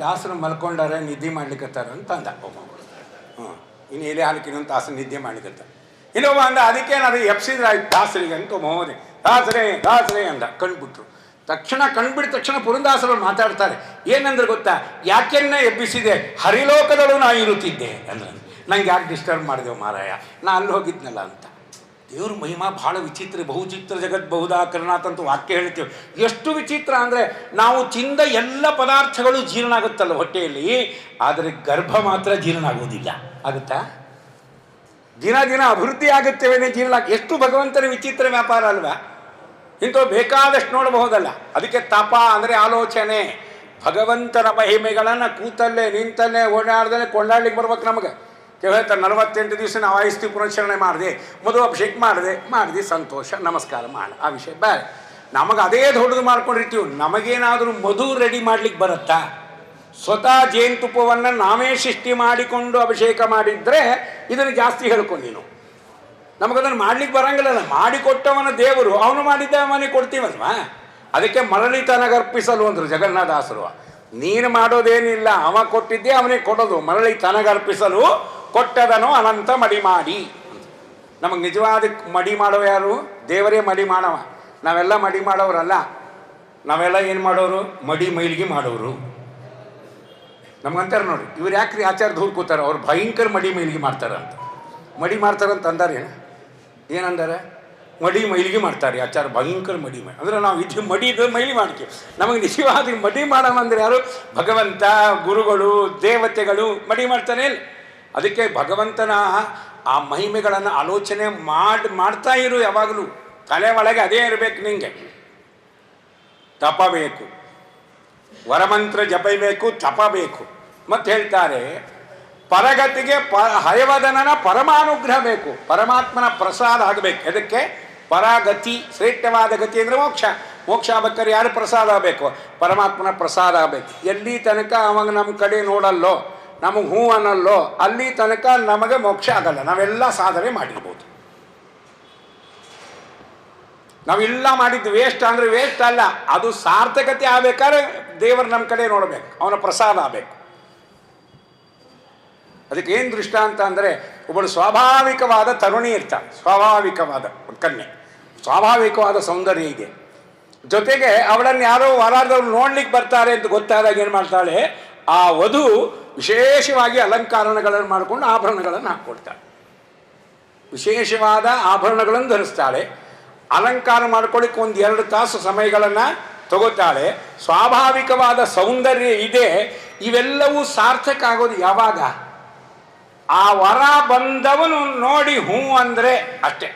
ದಾಸರು ಮಲ್ಕೊಂಡಾರೆ ನಿದ್ದೆ ಮಾಡ್ಲಿಕ್ಕತ್ತಾರ ಅಂತ ಅಂದ. ಒಬ್ಬ ಹ್ಞೂ ಇನ್ನು ಎಲೆ ಹಾಲಿಕ್ಕೆ ಇನ್ನೊಂದು ತಾಸು ನಿದ್ದೆ ಮಾಡ್ಲಿಕ್ಕತ್ತ ಇನ್ನೊಬ್ಬ ಅಂದ ಅದಕ್ಕೆ ನಾನು ಎಪ್ಸಿದ್ರೆ ಆಯ್ತು ದಾಸರಿಗೆ? ಅಂತ ಹೋದೆ ದಾಸರೇ ದಾಸರೇ ಅಂದ. ಕಣ್ಬಿಟ್ರು. ತಕ್ಷಣ ಕಣ್ಬಿಟ್ಟ ತಕ್ಷಣ ಪುರಂದಾಸರು ಮಾತಾಡ್ತಾರೆ, ಏನಂದ್ರೆ ಗೊತ್ತಾ? ಯಾಕೆನ್ನ ಎಬ್ಬಿಸಿದೆ? ಹರಿಲೋಕದಲ್ಲೂ ನಾ ಇರುತ್ತಿದ್ದೆ. ಅಂದ್ರೆ. ನಂಗೆ ಯಾಕೆ ಡಿಸ್ಟರ್ಬ್ ಮಾಡಿದೆವು ಮಾರಾಯ? ನಾ ಅಲ್ಲಿ ಹೋಗಿದ್ನಲ್ಲ ಅಂತ. ದೇವ್ರ ಮಹಿಮಾ ಭಾಳ ವಿಚಿತ್ರ, ಬಹುಚಿತ್ರ ಜಗತ್ ಬಹುದಾಕರಣಾತ್ ಅಂತ ವಾಕ್ಯ ಹೇಳ್ತೇವೆ. ಎಷ್ಟು ವಿಚಿತ್ರ ಅಂದರೆ ನಾವು ತಿಂದ ಎಲ್ಲ ಪದಾರ್ಥಗಳು ಜೀರ್ಣ ಆಗುತ್ತಲ್ಲ ಹೊಟ್ಟೆಯಲ್ಲಿ, ಆದರೆ ಗರ್ಭ ಮಾತ್ರ ಜೀರ್ಣ ಆಗೋದಿಲ್ಲ ಆಗುತ್ತಾ? ದಿನ ದಿನ ಅಭಿವೃದ್ಧಿ ಆಗುತ್ತೇವೆ ಜೀರ್ಣ ಎಷ್ಟು ಭಗವಂತನ ವಿಚಿತ್ರ ವ್ಯಾಪಾರ ಅಲ್ವಾ? ಇಂಥವು ಬೇಕಾದಷ್ಟು ನೋಡಬಹುದಲ್ಲ. ಅದಕ್ಕೆ ತಪ ಅಂದರೆ ಆಲೋಚನೆ. ಭಗವಂತನ ಮಹಿಮೆಗಳನ್ನು ಕೂತಲ್ಲೇ, ನಿಂತಲ್ಲೇ ಓಡಾಡ್ದಲ್ಲೇ ಕೊಂಡಾಡ್ಲಿಕ್ಕೆ ಬರ್ಬೇಕು ನಮಗೆ. ಕೆಲವು ಹೇಳ್ತಾರೆ ನಲವತ್ತೆಂಟು ದಿವಸ ನಾವು ಆಯಿಸ್ತಿ ಪುನಶ್ಚರಣೆ ಮಾಡಿದೆ. ಮಧು ಅಭಿಷೇಕ ಮಾಡಿದೆ. ಮಾಡಿದೆ ಸಂತೋಷ, ನಮಸ್ಕಾರ ಮಾಡಿ. ಆ ವಿಷಯ ಬೇರೆ. ನಮಗೆ ಅದೇ ದೊಡ್ಡದು ಮಾಡ್ಕೊಂಡಿರ್ತೀವಿ. ನಮಗೇನಾದರೂ ಮಧು ರೆಡಿ ಮಾಡ್ಲಿಕ್ಕೆ ಬರುತ್ತಾ? ಸ್ವತಃ ಜೇನುತುಪ್ಪವನ್ನು ನಾವೇ ಸೃಷ್ಟಿ ಮಾಡಿಕೊಂಡು ಅಭಿಷೇಕ ಮಾಡಿದ್ರೆ ಇದನ್ನು ಜಾಸ್ತಿ ಹೇಳ್ಕೊ ನೀನು. ನಮಗದನ್ನು ಮಾಡ್ಲಿಕ್ಕೆ ಬರೋಂಗಿಲ್ಲ ಮಾಡಿಕೊಟ್ಟವನ ದೇವರು, ಅವನು ಮಾಡಿದ್ದ ಮನೆ ಕೊಡ್ತೀವಲ್ವಾ? ಅದಕ್ಕೆ ಮರಳಿತನಗರ್ಪಿಸಲು ಅಂದರು ಜಗನ್ನಾಥಾಸರು ನೀನು ಮಾಡೋದೇನಿಲ್ಲ. ಅವ ಕೊಟ್ಟಿದ್ದೆ ಅವನಿಗೆ ಕೊಡೋದು. ಮರಳಿ ತನಗರ್ಪಿಸಲು ಕೊಟ್ಟದನು ಅನಂತ ಮಡಿ ಮಾಡಿ. ನಮಗೆ ನಿಜವಾದ ಮಡಿ ಮಾಡೋ ಯಾರು? ದೇವರೇ ಮಡಿ ಮಾಡವ. ನಾವೆಲ್ಲ ಮಡಿ ಮಾಡೋರಲ್ಲ. ನಾವೆಲ್ಲ ಏನು ಮಾಡೋರು? ಮಡಿ ಮೈಲಿಗೆ ಮಾಡೋರು. ನಮ್ಗಂತಾರೆ ನೋಡಿ, ಇವ್ರು ಯಾಕ್ರಿ ಆಚಾರ ದೂರ ಕೂತಾರೆ? ಅವ್ರು ಭಯಂಕರ ಮಡಿ ಮೈಲಿಗೆ ಅಂತ. ಮಡಿ ಮಾಡ್ತಾರಂತ ಅಂದಾರೆ ಏನು? ಏನಂದಾರೆ? ಮಡಿ ಮೈಲಿಗೆ ಮಾಡ್ತಾರೆ ಆಚಾರ ಭಯಂಕರ ಮಡಿ ಮೈ ಅಂದ್ರೆ ನಾವು ಇದು ಮಡಿದು ಮೈಲಿ ಮಾಡ್ತೀವಿ. ನಮಗೆ ನಿಜವಾದ ಮಡಿ ಮಾಡೋವಂದ್ರೆ ಯಾರು? ಭಗವಂತ, ಗುರುಗಳು, ದೇವತೆಗಳು ಮಡಿ ಮಾಡ್ತಾನೆ ಅದಕ್ಕೆ ಭಗವಂತನ ಆ ಮಹಿಮೆಗಳನ್ನು ಆಲೋಚನೆ ಮಾಡಿ, ಮಾಡ್ತಾ ಇರು ಯಾವಾಗಲೂ. ತಲೆ ಒಳಗೆ ಅದೇ ಇರಬೇಕು ನಿಂಗೆ. ತಪಬೇಕು. ವರಮಂತ್ರ ಜಪಬೇಕು, ತಪಬೇಕು. ಮತ್ತು ಹೇಳ್ತಾರೆ, ಪರಗತಿಗೆ ಪ ಹಯವದನನ ಪರಮಾನುಗ್ರಹ ಬೇಕು. ಪರಮಾತ್ಮನ ಪ್ರಸಾದ ಆಗಬೇಕು. ಅದಕ್ಕೆ ಪರಾಗತಿ, ಶ್ರೇಷ್ಠವಾದ ಗತಿ ಅಂದರೆ ಮೋಕ್ಷ. ಮೋಕ್ಷ ಆಗ್ಬೇಕಾದ್ರೆ ಯಾರು ಪ್ರಸಾದ ಆಗಬೇಕು? ಪರಮಾತ್ಮನ ಪ್ರಸಾದ ಆಗಬೇಕು. ಎಲ್ಲಿ ತನಕ ಅವಾಗ ನಮ್ಮ ಕಡೆ ನೋಡಲ್ಲೋ. ನಮಗೆ ಹೂ ಅನ್ನಲ್ಲೋ, ಅಲ್ಲಿ ತನಕ ನಮಗೆ ಮೋಕ್ಷ ಆಗಲ್ಲ. ನಾವೆಲ್ಲ ಸಾಧನೆ ಮಾಡಿರ್ಬೋದು. ನಾವೆಲ್ಲ ಮಾಡಿದ್ದು ವೇಸ್ಟ್ ಅಂದರೆ ವೇಸ್ಟ್ ಅಲ್ಲ. ಅದು ಸಾರ್ಥಕತೆ ಆಗ್ಬೇಕಾದ್ರೆ ದೇವರು ನಮ್ಮ ಕಡೆ ನೋಡಬೇಕು. ಅವನ ಪ್ರಸಾದ ಆಗಬೇಕು. ಅದಕ್ಕೆ ಏನು ದೃಷ್ಟಾಂತ ಅಂದರೆ, ಒಬ್ಬಳು ಸ್ವಾಭಾವಿಕವಾದ ತರುಣಿ ಇರ್ತಾಳೆ ಸ್ವಾಭಾವಿಕವಾದ ಕನ್ಯೆ. ಸ್ವಾಭಾವಿಕವಾದ ಸೌಂದರ್ಯ ಇದೆ ಜೊತೆಗೆ ಅವಳನ್ನು ಯಾರೋ ವರಾದವ್ರು ನೋಡ್ಲಿಕ್ಕೆ ಬರ್ತಾರೆ ಅಂತ ಗೊತ್ತಾದಾಗ ಏನು ಮಾಡ್ತಾಳೆ? ಆ ವಧು ವಿಶೇಷವಾಗಿ ಅಲಂಕಾರಗಳನ್ನು ಮಾಡಿಕೊಂಡು ಆಭರಣಗಳನ್ನು ಹಾಕ್ಕೊಡ್ತಾಳೆ. ವಿಶೇಷವಾದ ಆಭರಣಗಳನ್ನು ಧರಿಸ್ತಾಳೆ. ಅಲಂಕಾರ ಮಾಡ್ಕೊಳ್ಳಿಕ್ಕೆ ಒಂದು ಎರಡು ತಾಸು ಸಮಯಗಳನ್ನು ತಗೋತಾಳೆ. ಸ್ವಾಭಾವಿಕವಾದ ಸೌಂದರ್ಯ ಇದೆ. ಇವೆಲ್ಲವೂ ಸಾರ್ಥಕ ಆಗೋದು ಯಾವಾಗ? ಆ ವರ ಬಂದವನು ನೋಡಿ ಹ್ಞೂ ಅಂದರೆ ಅಷ್ಟೇ.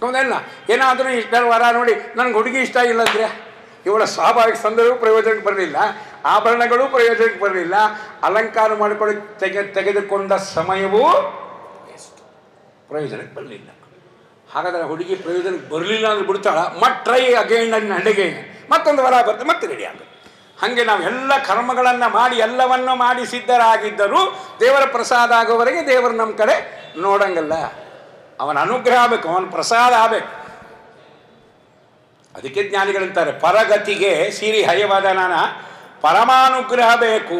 ಹೌದಲ್ಲ? ಏನಾದರೂ ಇಷ್ಟ ವರ ನೋಡಿ, ನನಗೆ ಹುಡುಗಿ ಇಷ್ಟ ಇಲ್ಲ ಅಂದರೆ? ಇವಳ ಸ್ವಾಭಾವಿಕ ಸಂದರ್ಭ ಪ್ರಯೋಜನಕ್ಕೆ ಬರಲಿಲ್ಲ. ಆಭರಣಗಳು ಪ್ರಯೋಜನಕ್ಕೆ ಬರಲಿಲ್ಲ. ಅಲಂಕಾರ ಮಾಡಿಕೊಳ್ಳಿ, ತೆಗೆ, ತೆಗೆದುಕೊಂಡ ಸಮಯವೂ ಪ್ರಯೋಜನಕ್ಕೆ ಬರಲಿಲ್ಲ. ಹಾಗಾದರೆ ಹುಡುಗಿ ಪ್ರಯೋಜನಕ್ಕೆ ಬರಲಿಲ್ಲ ಅಂದ್ರೆ ಬಿಡ್ತಾಳ. ಮತ್ತೆ ಟ್ರೈ ಅಗೈನ್ ಅಂಡ್ ಮತ್ತೊಂದು ವರ ಬರುತ್ತೆ ಮತ್ತೆ ರೆಡಿ ಹಾಗೆ ನಾವು ಎಲ್ಲ ಕರ್ಮಗಳನ್ನು ಮಾಡಿ, ಎಲ್ಲವನ್ನು ಮಾಡಿ ಸಿದ್ಧರಾಗಿದ್ದರೂ ದೇವರ ಪ್ರಸಾದ ಆಗೋವರೆಗೆ ದೇವರು ನಮ್ಮ ಕಡೆ ನೋಡಂಗಲ್ಲ. ಅವನ ಅನುಗ್ರಹ ಆಗಬೇಕು, ಅವನ ಪ್ರಸಾದ ಆಗಬೇಕು. ಅದಕ್ಕೆ ಜ್ಞಾನಿಗಳಂತಾರೆ, ಪರಗತಿಗೆ ಸಿರಿ ಹಯವಾದ ನಾನ ಪರಮಾನುಗ್ರಹ ಬೇಕು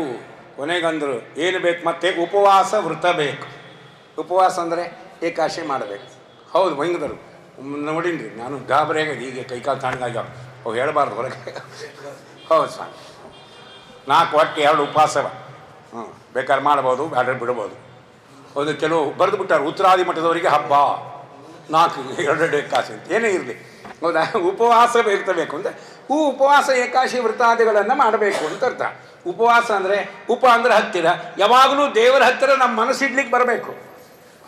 ಕೊನೆಗಂದರು ಏನು ಬೇಕು? ಮತ್ತೆ ಉಪವಾಸ ವೃತ ಬೇಕು. ಉಪವಾಸ ಅಂದರೆ ಏಕಾಶಿ ಮಾಡಬೇಕು. ಹೌದು ಹೆಂಗದರು ನೋಡಿನ್ರಿ, ನಾನು ಗಾಬರಿಯಾಗ, ಹೀಗೆ ಕೈಕಾಲು ತಣ್ಣಗಾಗ್ಯಾವ ಅವು ಹೇಳಬಾರ್ದು ಹೊರಗೆ. ಹೌದು ಸ್ವಾಮಿ. ನಾಲ್ಕು ಹೊಟ್ಟೆ, ಎರಡು ಉಪವಾಸವ. ಹ್ಞೂ ಬೇಕಾದ್ರೆ ಮಾಡ್ಬೋದು, ಬ್ಯಾಡ್ರೆ ಬಿಡ್ಬೋದು. ಹೌದು ಕೆಲವು ಬರೆದು ಬಿಟ್ಟಾರೆ, ಉತ್ತರಾದಿ ಮಠದವರಿಗೆ ಹಬ್ಬ. ನಾಲ್ಕು, ಎರಡೆರಡು ಏಕಾಶಿ ಅಂತ. ಏನೇ ಇರಲಿ. ಹೌದಾ? ಉಪವಾಸ ಇರ್ತಬೇಕು ಅಂದರೆ ಹೂ ಉಪವಾಸ ಏಕಾಶಿ ವೃತ್ತಾದಿಗಳನ್ನು ಮಾಡಬೇಕು ಅಂತ ಅರ್ಥ. ಉಪವಾಸ ಅಂದರೆ ಉಪ ಅಂದರೆ ಹತ್ತಿರ. ಯಾವಾಗಲೂ ದೇವರ ಹತ್ತಿರ ನಮ್ಮ ಮನಸ್ಸಿಡ್ಲಿಕ್ಕೆ ಬರಬೇಕು.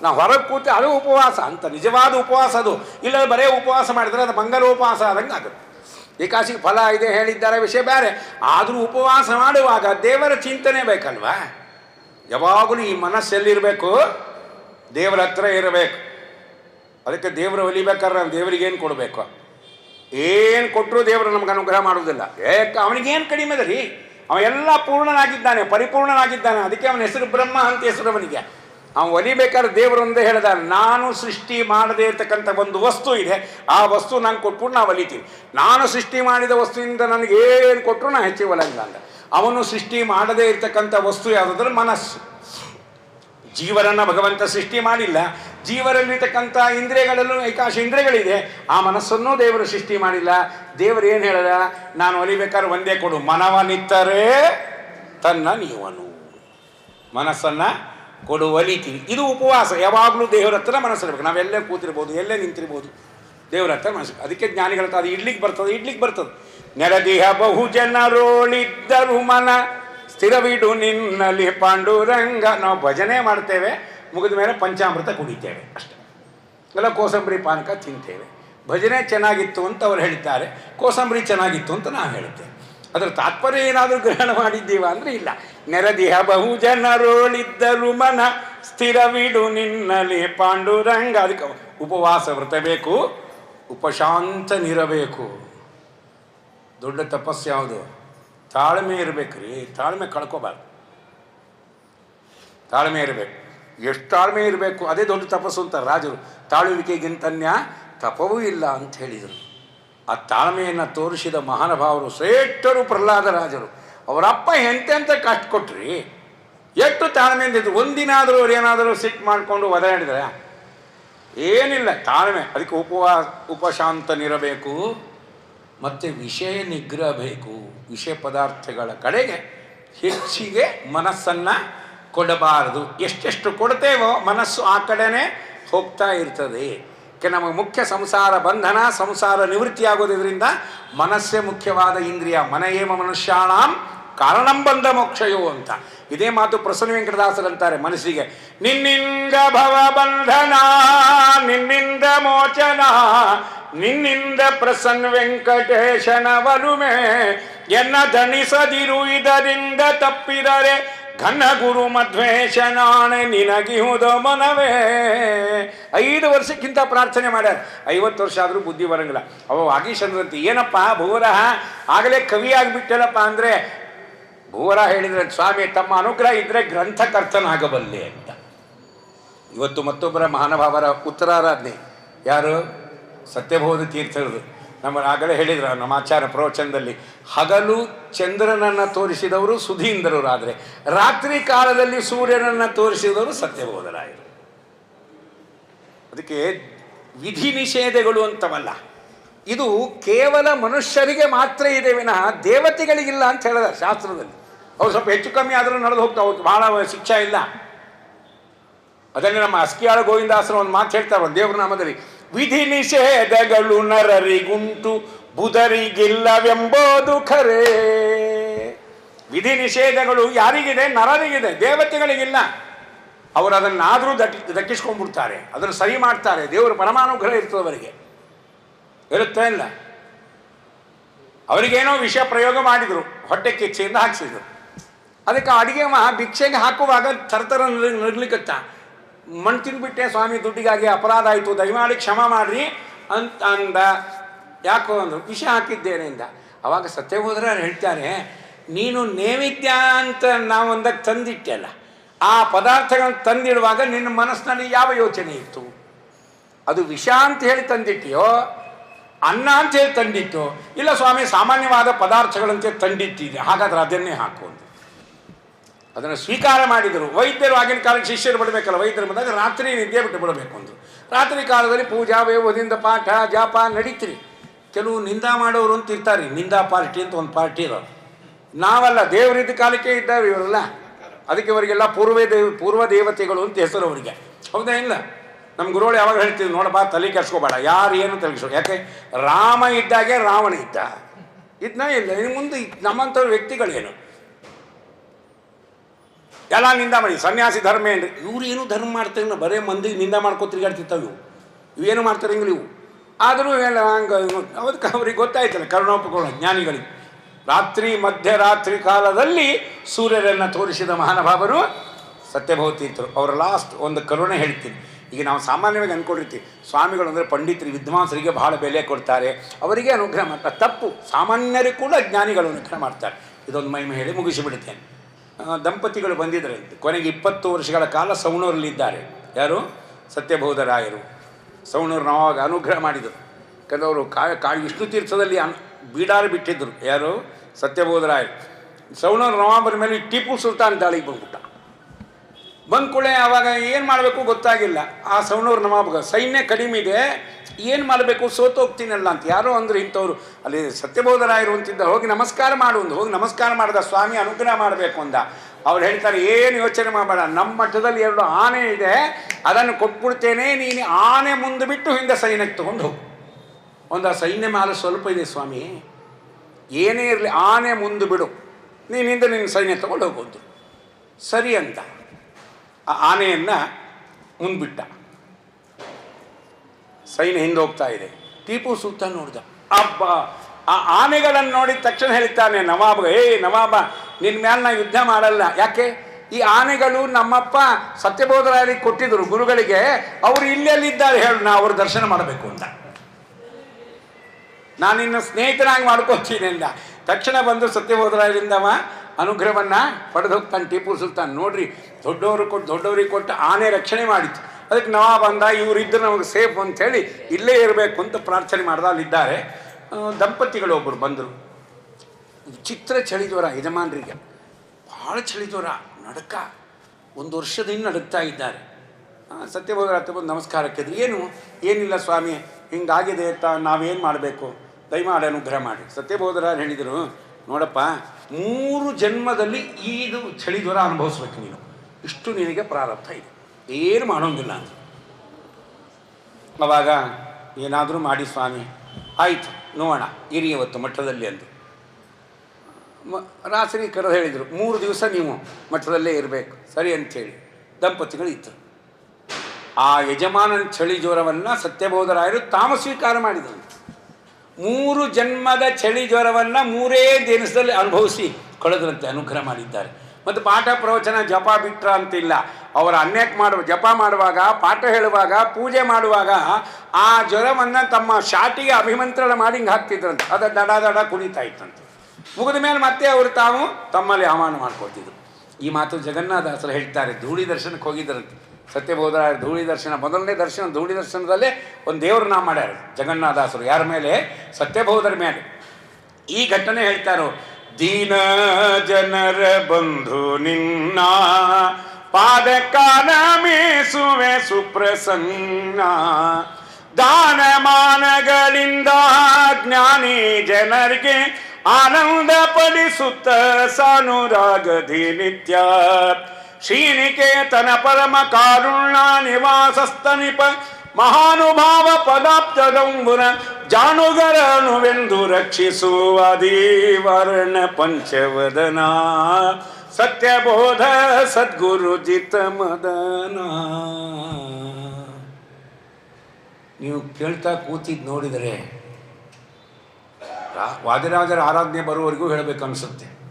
ನಾವು ಹೊರಗೆ ಕೂತು ಅದು ಉಪವಾಸ ಅಂತ. ನಿಜವಾದ ಉಪವಾಸ ಅದು. ಇಲ್ಲ ಬರೇ ಉಪವಾಸ ಮಾಡಿದರೆ ಅದು ಮಂಗಲ ಉಪವಾಸ ಆದಂಗೆ ಆಗುತ್ತೆ. ಏಕಾಶಿ ಫಲ ಇದೆ ಹೇಳಿದ್ದಾರೆ ವಿಷಯ ಬೇರೆ. ಆದರೂ ಉಪವಾಸ ಮಾಡುವಾಗ ದೇವರ ಚಿಂತನೆ ಬೇಕಲ್ವಾ? ಯಾವಾಗಲೂ ಈ ಮನಸ್ಸೆಲ್ಲಿರಬೇಕು ದೇವರ ಹತ್ರ ಇರಬೇಕು. ಅದಕ್ಕೆ ದೇವರು ಒಲಿಬೇಕಾದ್ರೆ ನಾವು ದೇವರಿಗೆ ಏನು ಕೊಡಬೇಕು? ಏನು ಕೊಟ್ಟರು ದೇವರು ನಮ್ಗೆ ಅನುಗ್ರಹ ಮಾಡುವುದಿಲ್ಲ. ಏಕ ಅವನಿಗೇನು ಕಡಿಮೆ ಅದ ರೀ? ಅವ ಎಲ್ಲ ಪೂರ್ಣನಾಗಿದ್ದಾನೆ, ಪರಿಪೂರ್ಣನಾಗಿದ್ದಾನೆ. ಅದಕ್ಕೆ ಅವನ ಹೆಸರು ಬ್ರಹ್ಮ ಅಂತ ಹೆಸರು ಅವನಿಗೆ. ಅವನು ಒಲಿಬೇಕಾದ್ರೆ ದೇವರು ಒಂದೇ ಹೇಳಿದ ನಾನು ಸೃಷ್ಟಿ ಮಾಡದೇ ಇರ್ತಕ್ಕಂಥ ಒಂದು ವಸ್ತು ಇದೆ. ಆ ವಸ್ತು ನಂಗೆ ಕೊಟ್ಬಿಟ್ಟು ನಾವು ಒಲಿತೀವಿ ನಾನು ಸೃಷ್ಟಿ ಮಾಡಿದ ವಸ್ತುವಿಂದ ನನಗೆ ಏನು ಕೊಟ್ಟರು ನಾನು ಹೆಚ್ಚಿಗೆ ಒಲಂಗಿಲ್ಲ ಅಂದ. ಅವನು ಸೃಷ್ಟಿ ಮಾಡದೇ ಇರತಕ್ಕಂಥ ವಸ್ತು ಯಾವುದಾದ್ರೂ ಮನಸ್ಸು. ಜೀವನನ್ನು ಭಗವಂತ ಸೃಷ್ಟಿ ಮಾಡಿಲ್ಲ. ಜೀವರಲ್ಲಿರ್ತಕ್ಕಂಥ ಇಂದ್ರಿಯಗಳಲ್ಲೂ ಏಕಾಶ ಇಂದ್ರಿಯಗಳಿದೆ. ಆ ಮನಸ್ಸನ್ನು ದೇವರು ಸೃಷ್ಟಿ ಮಾಡಿಲ್ಲ. ದೇವರು ಏನು ಹೇಳದ? ನಾನು ಒಲಿಬೇಕಾದ್ರೆ ಒಂದೇ ಕೊಡು. ಮನವನಿತ್ತರೇ ತನ್ನ ನೀವನು. ಮನಸ್ಸನ್ನು ಕೊಡು ಒಲಿತೀವಿ ಇದು ಉಪವಾಸ. ಯಾವಾಗಲೂ ದೇವರ ಹತ್ರ ಮನಸ್ಸಿರ್ಬೇಕು ನಾವೆಲ್ಲೇ ಕೂತಿರ್ಬೋದು, ಎಲ್ಲೇ ನಿಂತಿರ್ಬೋದು. ದೇವರ ಹತ್ರ ಮನಸ್ಸು. ಅದಕ್ಕೆ ಜ್ಞಾನಿಗಳ ಅದು ಇಡ್ಲಿಕ್ಕೆ ಬರ್ತದೆ ಇಡ್ಲಿಕ್ಕೆ ಬರ್ತದೆ. ನೆರದಿಹ ಬಹು ಜನರೋಳಿದ್ದರು ಮನ. ಸ್ಥಿರವಿಡು ನಿನ್ನಲ್ಲಿ ಪಾಂಡುರಂಗ. ನಾವು ಭಜನೆ ಮಾಡ್ತೇವೆ. ಮುಗಿದ ಮೇಲೆ ಪಂಚಾಮೃತ ಕುಡಿತೇವೆ ಅಷ್ಟೇ. ಎಲ್ಲ ಕೋಸಂಬರಿ ಪಾನಕ ತಿಂತೇವೆ. ಭಜನೆ ಚೆನ್ನಾಗಿತ್ತು ಅಂತ ಅವರು ಹೇಳ್ತಾರೆ ಕೋಸಂಬರಿ ಚೆನ್ನಾಗಿತ್ತು ಅಂತ ನಾನು ಹೇಳ್ತೇವೆ ಅದರ ತಾತ್ಪರ್ಯ ಏನಾದರೂ ಗ್ರಹಣ ಮಾಡಿದ್ದೀವ ಅಂದರೆ ಇಲ್ಲ. ನೆರದಿಹ ಬಹು ಜನರೋಳಿದ್ದರು ಮನ, ಸ್ಥಿರವಿಡು ನಿನ್ನಲಿ ಪಾಂಡುರಂಗ. ಅದಕ್ಕೆ ಉಪವಾಸ ವ್ರತ ಬೇಕು ಉಪಶಾಂತನಿರಬೇಕು ದೊಡ್ಡ ತಪಸ್ಸು ಯಾವುದು? ತಾಳ್ಮೆ ಇರಬೇಕು ರೀ ತಾಳ್ಮೆ ಕಳ್ಕೋಬಾರ್ದು. ತಾಳ್ಮೆ ಇರಬೇಕು. ಎಷ್ಟು ತಾಳ್ಮೆ ಇರಬೇಕು, ಅದೇ ದೊಡ್ಡ ತಪಸ್ಸು ಅಂತ ರಾಜರು ತಾಳುವಿಕೆಗಿಂತನ್ಯ ತಪವೂ ಇಲ್ಲ ಅಂತ ಹೇಳಿದರು. ಆ ತಾಳ್ಮೆಯನ್ನು ತೋರಿಸಿದ ಮಹಾನುಭಾವರು ಶ್ರೇಷ್ಠರು ಪ್ರಹ್ಲಾದ ರಾಜರು. ಅವರಪ್ಪ ಎಂತೆಂತ ಕಷ್ಟ ಕೊಟ್ರಿ. ಎಷ್ಟು ತಾಳ್ಮೆಯಿಂದ ಇದ್ರು, ಒಂದಿನಾದರೂ ಏನಾದರೂ ಸಿಟ್ಟು ಮಾಡಿಕೊಂಡು ಒದಾಡಿದ್ರೆ ಏನಿಲ್ಲ, ತಾಳ್ಮೆ. ಅದಕ್ಕೆ ಉಪವಾ, ಉಪಶಾಂತನಿರಬೇಕು, ಮತ್ತು ವಿಷಯ ನಿಗ್ರಹ ಬೇಕು ವಿಷಯ ಪದಾರ್ಥಗಳ ಕಡೆಗೆ ಹೆಚ್ಚಿಗೆ ಮನಸ್ಸನ್ನು ಕೊಡಬಾರದು. ಎಷ್ಟೆಷ್ಟು ಕೊಡ್ತೇವೋ ಮನಸ್ಸು ಆ ಹೋಗ್ತಾ ಇರ್ತದೆ. ನಮಗೆ ಮುಖ್ಯ ಸಂಸಾರ ಬಂಧನ, ಸಂಸಾರ ನಿವೃತ್ತಿ ಆಗೋದ್ರಿಂದ ಮನಸ್ಸೇ ಮುಖ್ಯವಾದ ಇಂದ್ರಿಯ. ಮನೆಯೇಮ ಮನುಷ್ಯಾಣಂ ಕಾರಣಂ ಬಂಧ ಮೋಕ್ಷಯೋ ಅಂತ. ಇದೇ ಮಾತು ಪ್ರಸನ್ನ ವೆಂಕಟದಾಸರಂತಾರೆ ಮನಸ್ಸಿಗೆ. ನಿನ್ನಿಂದ ಭವ ಬಂಧನ, ನಿನ್ನಿಂದ ಮೋಚನ, ನಿನ್ನಿಂದ ಪ್ರಸನ್ನ ವೆಂಕಟೇಶನ ವರುಮೆ ಎನ್ನ ಧನಿಸದಿರು ಇದರಿಂದ ತಪ್ಪಿದರೆ ಘನ ಗುರು ಮಧ್ವೇಶನಾಣೆ ನಿನಗಿಹುದು ಮನವೇ. ಐದು ವರ್ಷಕ್ಕಿಂತ ಪ್ರಾರ್ಥನೆ ಮಾಡ್ಯಾರ. ಐವತ್ತು ವರ್ಷ ಆದರೂ ಬುದ್ಧಿ ಬರಂಗಿಲ್ಲ. ಅವ ವಾಗೀಶಂದ್ರಂತೆ, ಏನಪ್ಪ ಭೂವರಹ ಆಗಲೇ ಕವಿ ಆಗಿಬಿಟ್ಟಲ್ಲಪ್ಪ ಅಂದರೆ, ಭೂವರ ಹೇಳಿದ್ರೆ, ಸ್ವಾಮಿ, ತಮ್ಮ ಅನುಗ್ರಹ ಇದ್ದರೆ ಗ್ರಂಥಕರ್ತನಾಗಬಲ್ಲೆ ಅಂತ. ಇವತ್ತು ಮತ್ತೊಬ್ಬರ ಮಹಾನುಭಾವರ ಉತ್ತರಾರಾಧನೆ. ಯಾರು? ಸತ್ಯಬೋಧ ತೀರ್ಥರದು. ನಮ್ಮ ಆಗಲೇ ಹೇಳಿದ್ರು, ನಮ್ಮ ಆಚಾರ ಪ್ರವಚನದಲ್ಲಿ. ಹಗಲು ಚಂದ್ರನನ್ನು ತೋರಿಸಿದವರು ಸುಧೀಂದ್ರರಾದರೆ ರಾತ್ರಿ ಕಾಲದಲ್ಲಿ ಸೂರ್ಯನನ್ನು ತೋರಿಸಿದವರು ಸತ್ಯಬೋಧರಾಯರು. ಅದಕ್ಕೆ ವಿಧಿ ನಿಷೇಧಗಳು ಅಂತವಲ್ಲ. ಇದು ಕೇವಲ ಮನುಷ್ಯರಿಗೆ ಮಾತ್ರ ಇದೆ ವಿನಃ ದೇವತೆಗಳಿಗಿಲ್ಲ ಅಂತ ಹೇಳಿದ ಶಾಸ್ತ್ರದಲ್ಲಿ. ಅವ್ರು ಸ್ವಲ್ಪ ಹೆಚ್ಚು ಕಮ್ಮಿ ಆದರೂ ನಡೆದು ಹೋಗ್ತಾ ಹೋಗ್ತು ಭಾಳ ಶಿಕ್ಷೆ ಇಲ್ಲ. ಅದನ್ನೇ ನಮ್ಮ ಅಸ್ಕಿಯಾಳ ಗೋವಿಂದಾಸನ ಒಂದು ಮಾತು ಹೇಳ್ತಾರೆ, ಒಂದು ದೇವ್ರ ನಾಮದಲ್ಲಿ ವಿಧಿ ನಿಷೇಧಗಳು ನರರಿಗುಂಟು ಬುಧರಿಗಿಲ್ಲವೆಂಬುದು ಖರೇ. ವಿಧಿ ನಿಷೇಧಗಳು ಯಾರಿಗಿದೆ? ನರರಿಗಿದೆ, ದೇವತೆಗಳಿಗಿಲ್ಲ. ಅವರು ಅದನ್ನಾದರೂ ದಟ್ಟಿ ದಕ್ಕಿಸ್ಕೊಂಡ್ಬಿಡ್ತಾರೆ ಅದನ್ನು ಸರಿ ಮಾಡ್ತಾರೆ, ದೇವರು ಪರಮಾನುಗ್ರಹ ಇರ್ತದೆ ಅವರಿಗೆ. ಇರುತ್ತಾ ಇಲ್ಲ? ಅವರಿಗೇನೋ ವಿಷ ಪ್ರಯೋಗ ಮಾಡಿದರು, ಹೊಟ್ಟೆ ಕಿಚ್ಚೆಯಿಂದ ಹಾಕ್ಸಿದ್ರು. ಅದಕ್ಕೆ ಅಡುಗೆ ಮಾ ಭಿಕ್ಷೆಗೆ ಹಾಕುವಾಗ ಥರಥರ ನರ್ಲಿಕ್ಕತ್ತ ಮಣ್ಣು ತಿನ್ಬಿಟ್ಟೆ, ಸ್ವಾಮಿ ದುಡ್ಡಿಗಾಗಿ ಅಪರಾಧ ಆಯಿತು, ದಯಮಾಡಿ ಕ್ಷಮ ಮಾಡ್ರಿ ಅಂತ ಅಂದ. ಯಾಕೋ ಅಂದರು, ವಿಷ ಹಾಕಿದ್ದೇನೆ ಅಂದ. ಅವಾಗ ಸತ್ಯಬೋಧರ ಹೇಳ್ತಾರೆ, ನೀನು ನೈವೇದ್ಯ ಅಂತ ನಾವೊಂದಕ್ಕೆ ತಂದಿಟ್ಟೆಲ್ಲ, ಆ ಪದಾರ್ಥಗಳನ್ನು ತಂದಿಡುವಾಗ ನಿನ್ನ ಮನಸ್ಸಿನಲ್ಲಿ ಯಾವ ಯೋಚನೆ ಇತ್ತು? ಅದು ವಿಷ ಅಂತ ಹೇಳಿ ತಂದಿಟ್ಟಿಯೋ, ಅನ್ನ ಅಂತ ಹೇಳಿ ತಂದಿತ್ತು? ಇಲ್ಲ ಸ್ವಾಮಿ, ಸಾಮಾನ್ಯವಾದ ಪದಾರ್ಥಗಳಂತೆ ತಂದಿಟ್ಟಿದೆ ಹಾಗಾದ್ರೆ ಅದನ್ನೇ ಹಾಕು ಅಂತ ಅದನ್ನು ಸ್ವೀಕಾರ ಮಾಡಿದರು. ವೈದ್ಯರು ಆಗಿನ ಕಾಲಕ್ಕೆ ಶಿಷ್ಯರು ಬಿಡಬೇಕಲ್ಲ ವೈದ್ಯರು ಬಂದಾಗ ರಾತ್ರಿ ನಿದ್ದೆ ಬಿಟ್ಟು ಬಿಡಬೇಕು ಅಂದರು. ರಾತ್ರಿ ಕಾಲದಲ್ಲಿ ಪೂಜಾ ವೈಭವದಿಂದ ಪಾಠ, ಜಾಪ ನಡೀತೀರಿ. ಕೆಲವು ನಿಂದಾ ಮಾಡೋರು ಅಂತ ಇರ್ತಾರೆ, ನಿಂದಾ ಪಾರ್ಟಿ ಅಂತ ಒಂದು ಪಾರ್ಟಿ ಇರೋರು ನಾವಲ್ಲ ದೇವರಿದ್ದ ಕಾಲಕ್ಕೆ ಇದ್ದಾವೆ ಇವರಲ್ಲ. ಅದಕ್ಕೆ ಇವರಿಗೆಲ್ಲ ಪೂರ್ವ ದೇವ, ಪೂರ್ವ ದೇವತೆಗಳು ಅಂತ ಹೆಸರು ಅವರಿಗೆ. ಹೌದಾ ಇಲ್ಲ? ನಮ್ಮ ಗುರುಗಳು ಯಾವಾಗ ಹೇಳ್ತೀವಿ ನೋಡಪ್ಪ ತಲೆ ಕೆಡ್ಸ್ಕೋಬೇಡ. ಯಾರು ಏನು ತಲೆಗಿಸೋ ಯಾಕೆ? ರಾಮ ಇದ್ದಾಗೆ ರಾವಣ ಇದ್ದ. ಇದನ್ನ ಇಲ್ಲ, ಇನ್ನು ಮುಂದೆ ನಮ್ಮಂಥವ್ರ ವ್ಯಕ್ತಿಗಳೇನು? ಎಲ್ಲ ನಿಂದ ಮಾಡಿ, ಸನ್ಯಾಸಿ ಧರ್ಮ ಏನ್ರಿ? ಇವ್ರು ಏನು ಧರ್ಮ ಮಾಡ್ತಾರೆ ಬರೇ ಮಂದಿಗೆ ನಿಂದ ಮಾಡ್ಕೋತಿರ್ಗಾಡ್ತಿರ್ತಾವೆ ಇವು ಇವೇನು ಮಾಡ್ತಾರೆ ಹಿಂಗೆ ಇವು ಆದರೂ ಎಲ್ಲ ಹಂಗೆ ಅದಕ್ಕೆ ಅವ್ರಿಗೆ ಗೊತ್ತಾಯ್ತಲ್ಲ ಕರುಣೋಪಕರಣ ಜ್ಞಾನಿಗಳಿಗೆ. ರಾತ್ರಿ ಮಧ್ಯರಾತ್ರಿ ಕಾಲದಲ್ಲಿ ಸೂರ್ಯರನ್ನು ತೋರಿಸಿದ ಮಹಾನುಭಾವರು ಸತ್ಯಭೌತೀರ್ಥರು ಅವರ ಲಾಸ್ಟ್ ಒಂದು ಕರುಣೆ ಹೇಳ್ತೀನಿ. ಈಗ ನಾವು ಸಾಮಾನ್ಯವಾಗಿ ಅಂದ್ಕೊಂಡಿರ್ತೀವಿ ಸ್ವಾಮಿಗಳು ಅಂದರೆ ಪಂಡಿತರು, ವಿದ್ವಾಂಸರಿಗೆ ಬಹಳ ಬೆಲೆ ಕೊಡ್ತಾರೆ. ಅವರಿಗೆ ಅನುಗ್ರಹ ಮಾಡ್ತಾರೆ. ತಪ್ಪು ಸಾಮಾನ್ಯರಿಗೆ ಕೂಡ ಜ್ಞಾನಿಗಳು ಅನುಗ್ರಹ ಮಾಡ್ತಾರೆ. ಇದೊಂದು ಮಹಿಮೆ ಹೇಳಿ ಮುಗಿಸಿಬಿಡುತ್ತೇನೆ ದಂಪತಿಗಳು ಬಂದಿದ್ದರಂತೆ ಕೊನೆಗೆ ಇಪ್ಪತ್ತು ವರ್ಷಗಳ ಕಾಲ ಸವಣೂರಲ್ಲಿದ್ದಾರೆ ಯಾರು? ಸತ್ಯಬೋಧರಾಯರು ಸವಣೂರು ನಾವಾಗ ಅನುಗ್ರಹ ಮಾಡಿದರು. ಕೆಲವರು ಕಾ, ಕಾಳಿ ವಿಷ್ಣು ತೀರ್ಥದಲ್ಲಿ ಅನ್, ಬೀಡಾರು ಬಿಟ್ಟಿದ್ದರು. ಯಾರು? ಸತ್ಯಬೋಧರಾಯರು ಸವಣೂರು ನವಾಬರ ಮೇಲೆ ಟಿಪ್ಪು ಸುಲ್ತಾನ್ ದಾಳಿಗೆ ಬಂದ್ಬಿಟ್ಟ. ಬಂದ ಆವಾಗ ಏನು ಮಾಡಬೇಕು ಗೊತ್ತಾಗಿಲ್ಲ. ಆ ಸವಣೂರು ನವಾಬ ಸೈನ್ಯ ಕಡಿಮೆ ಇದೆ. ಏನು ಮಾಡಬೇಕು? ಸೋತೋಗ್ತೀನಲ್ಲ ಅಂತ. ಯಾರೋ ಅಂದರು ಇಂಥವ್ರು, ಅಲ್ಲಿ ಸತ್ಯಬೋಧರಾಯರು ಅಂತಿದ್ದ ಹೋಗಿ ನಮಸ್ಕಾರ ಮಾಡು ಒಂದು ಹೋಗಿ ನಮಸ್ಕಾರ ಮಾಡಿದ ಸ್ವಾಮಿ ಅನುಗ್ರಹ ಮಾಡಬೇಕು ಅಂದ. ಅವ್ರು ಹೇಳ್ತಾರೆ, ಏನು ಯೋಚನೆ ಮಾಡಬೇಡ. ನಮ್ಮ ಮಠದಲ್ಲಿ ಎರಡು ಆನೆ ಇದೆ. ಅದನ್ನು ಕೊಟ್ಬಿಡ್ತೇನೆ. ನೀನು ಆನೆ ಮುಂದೆ ಬಿಟ್ಟು ಹಿಂದೆ ಸೈನ್ಯಕ್ಕೆ ತೊಗೊಂಡು ಹೋಗು. ಒಂದು ಆ ಸೈನ್ಯ ಮೇಲೆ ಸ್ವಲ್ಪ ಇದೆ ಸ್ವಾಮಿ. ಏನೇ ಇರಲಿ, ಆನೆ ಮುಂದೆ ಬಿಡು. ನೀನು ಹಿಂದೆ ನಿನ್ನ ಸೈನ್ಯ ತಗೊಂಡು ಹೋಗೋದು ಸರಿ ಅಂತ. ಆ ಆನೆಯನ್ನು ಮುಂದ್ಬಿಟ್ಟ ಸೈನ್ಯ ಹಿಂದೆ ಹೋಗ್ತಾ ಇದೆ. ಟಿಪ್ಪು ಸುಲ್ತಾನ್ ನೋಡಿದ. ಅಬ್ಬ, ಆ ಆನೆಗಳನ್ನು ನೋಡಿದ ತಕ್ಷಣ ಹೇಳ್ತಾನೆ, ನವಾಬ, ಏ ನವಾಬ ನಿನ್ನ ಮೇಲೆ ನಾ ಯುದ್ಧ ಮಾಡಲ್ಲ. ಯಾಕೆ? ಈ ಆನೆಗಳು ನಮ್ಮಪ್ಪ ಸತ್ಯಬೋಧರಾಯರಿಗೆ ಕೊಟ್ಟಿದ್ರು ಗುರುಗಳಿಗೆ, ಅವರು ಇಲ್ಲೆಲ್ಲಿದ್ದಾರೆ ಹೇಳು, ನಾ ಅವ್ರ ದರ್ಶನ ಮಾಡಬೇಕು ಅಂತ. ನಾನು ನಿನ್ನ ಸ್ನೇಹಿತನಾಗಿ ಮಾಡ್ಕೊತೀನಿ ಅಂದ. ತಕ್ಷಣ ಬಂದು ಸತ್ಯಬೋಧರಾಯರಿಂದವ ಅನುಗ್ರಹವನ್ನು ಪಡೆದು ಹೋಗ್ತಾನೆ ಟಿಪ್ಪು ಸುಲ್ತಾನ್. ನೋಡ್ರಿ, ದೊಡ್ಡವರು ಕೊಟ್ಟು, ದೊಡ್ಡವರಿಗೆ ಕೊಟ್ಟು ಆನೆ ರಕ್ಷಣೆ ಮಾಡಿತ್ತು. ಅದಕ್ಕೆ ನವಾಬ್ ಅಂದ ಇವರಿದ್ದರೆ ನಮಗೆ ಸೇಫ್ ಅಂತೇಳಿ ಇಲ್ಲೇ ಇರಬೇಕು ಅಂತ ಪ್ರಾರ್ಥನೆ ಮಾಡ್ದ, ಅಲ್ಲಿದ್ದಾರೆ. ದಂಪತಿಗಳು ಒಬ್ಬರು ಬಂದರು. ವಿಚಿತ್ರ ಚಳಿ ಜ್ವರ, ಯಜಮಾನರಿಗೆ. ಭಾಳ ಚಳಿ ಜ್ವರ, ನಡಕ. ಒಂದು ವರ್ಷದಿಂದ ನಡುಕ್ತಾ ಇದ್ದಾರೆ. ಸತ್ಯಭೋಗರ ಹತ್ತಿರ ಬಂದು ನಮಸ್ಕಾರಕ್ಕೆ ಇದ್ರು. ಏನು? ಏನಿಲ್ಲ ಸ್ವಾಮಿ, ಹಿಂಗಾಗಿದೆ ಅಂತ ನಾವೇನು ಮಾಡಬೇಕು? ದಯಮಾಡಿ ಅನುಗ್ರಹ ಮಾಡಿ. ಸತ್ಯಬೋಧರ ಹೇಳಿದರು, ನೋಡಪ್ಪ, ಮೂರು ಜನ್ಮದಲ್ಲಿ ಈದು ಚಳಿ ಜ್ವರ ಅನುಭವಿಸ್ಬೇಕು ನೀನು. ಇಷ್ಟು ನಿನಗೆ ಪ್ರಾರಬ್ಧ ಇದೆ. ಏನು ಮಾಡೋಂಗಿಲ್ಲ ಅಂತ. ಅವಾಗ ಏನಾದರೂ ಮಾಡಿ ಸ್ವಾಮಿ. ಆಯಿತು, ನೋಡೋಣ, ಇರಿ ಇವತ್ತು ಮಠದಲ್ಲಿ ಅಂದು. ರಾತ್ರಿ ಕರೆದು ಹೇಳಿದರು, ಮೂರು ದಿವಸ ನೀವು ಮಠದಲ್ಲೇ ಇರಬೇಕು, ಸರಿ ಅಂಥೇಳಿ. ದಂಪತಿಗಳು ಇತ್ತು ಆ ಯಜಮಾನನ ಚಳಿ ಜ್ವರವನ್ನು ಸತ್ಯಬೋಧರಾಯರು ತಾಮ ಸ್ವೀಕಾರ ಮಾಡಿದರು. ಮೂರು ಜನ್ಮದ ಚಳಿ ಜ್ವರವನ್ನು ಮೂರೇ ದಿನದಲ್ಲಿ ಅನುಭವಿಸಿ ಕಳೆದ್ರಂತೆ ಅನುಗ್ರಹ ಮಾಡಿದ್ದಾರೆ. ಮತ್ತು ಪಾಠ ಪ್ರವಚನ ಜಪ ಬಿಟ್ರ ಅಂತಿಲ್ಲ. ಅವರ ಅನ್ಯಕ್ ಮಾಡುವ, ಜಪ ಮಾಡುವಾಗ, ಪಾಠ ಹೇಳುವಾಗ, ಪೂಜೆ ಮಾಡುವಾಗ ಆ ಜ್ವರವನ್ನು ತಮ್ಮ ಶಾಟಿಗೆ ಅಭಿಮಂತ್ರಣ ಮಾಡಿ ಹಿಂಗೆ ಹಾಕ್ತಿದ್ರಂತೆ. ಅದು ದಡ ದಡ ಕುಣಿತಾ ಇತ್ತಂತೆ ಮುಗಿದ ಮೇಲೆ ಮತ್ತೆ ಅವರು ತಾವು ತಮ್ಮಲ್ಲಿ ಆಹ್ವಾನ ಮಾಡ್ಕೊಳ್ತಿದ್ರು. ಈ ಮಾತು ಜಗನ್ನಾಥಾಸರು ಹೇಳ್ತಾರೆ, ಧೂಳಿ ದರ್ಶನಕ್ಕೆ ಹೋಗಿದ್ದರಂತೆ ಸತ್ಯಬೋಧ ಧೂಳಿ ದರ್ಶನ, ಮೊದಲನೇ ದರ್ಶನ, ಧೂಳಿ ದರ್ಶನದಲ್ಲೇ ಒಂದು ದೇವರು ನಾ ಮಾಡ್ಯಾರ ಜಗನ್ನಾಥಾಸರು ಯಾರ ಮೇಲೆ? ಸತ್ಯಬೋಧರ ಮೇಲೆ. ಈ ಘಟನೆ ಹೇಳ್ತಾರೋ, ದೀನ ಜನರ ಬಂಧು ನಿನ್ನ ಪಾದಕಾನ ಮೇಸುವೆ ಸುಪ್ರಸನ್ನ. ದಾನಮಾನಗಳಿಂದ ಜ್ಞಾನಿ ಜನರಿಗೆ ಆನಂದ ಪಡಿಸುತ್ತ ಸಾನುರಾಗಧಿ ನಿತ್ಯ. ಶ್ರೀನಿಕೇತನ ಪರಮ ಕಾರುಣ್ಯ ನಿವಾಸಸ್ತನಿಪ ಮಹಾನುಭಾವ ಪದಾಬ್ಜದಂಬುರ ಜಾನುಗರನುವೆಂದು ರಕ್ಷಿಸುವ ವರ್ಣ ಪಂಚವದನ. ಸತ್ಯಬೋಧ ಸದ್ಗುರು ಜಿತ ಮದನ. ನೀವು ಕೇಳ್ತಾ ಕೂತಿದ್ದು ನೋಡಿದರೆ ವಾದಿರಾಜರ ಆರಾಧನೆ ಬರುವವರೆಗೂ ಹೇಳಬೇಕು ಅನಿಸುತ್ತೆ